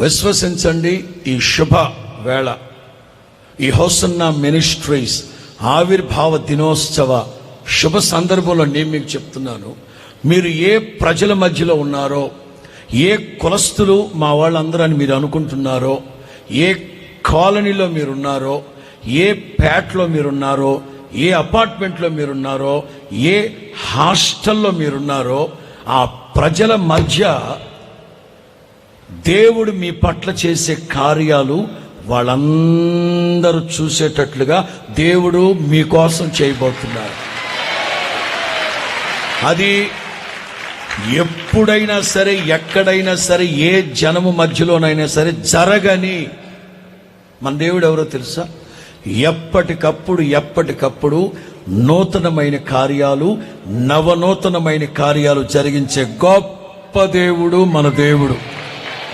విశ్వసించండి ఈ శుభ వేళ. ఈ హోసన్న మినిస్ట్రీస్ ఆవిర్భావ దినోత్సవ శుభ సందర్భంలో నేను మీకు చెప్తున్నాను. మీరు ఏ ప్రజల మధ్యలో ఉన్నారో ఏ కులస్తులు మా వాళ్ళందరూ అని మీరు అనుకుంటున్నారో ఏ కాలనీలో మీరున్నారో ఏ పేటలో మీరున్నారో ఏ అపార్ట్మెంట్లో మీరున్నారో ఏ హాస్టల్లో మీరున్నారో ఆ ప్రజల మధ్య దేవుడు మీ పట్ల చేసే కార్యాలు వాళ్ళందరూ చూసేటట్లుగా దేవుడు మీకోసం చేయబోతున్నారు. అది ఎప్పుడైనా సరే ఎక్కడైనా సరే ఏ జనము మధ్యలోనైనా సరే జరగని మన దేవుడు ఎవరో తెలుసా? ఎప్పటికప్పుడు ఎప్పటికప్పుడు నూతనమైన కార్యాలు నవనూతనమైన కార్యాలు జరిగించే గొప్ప దేవుడు మన దేవుడు.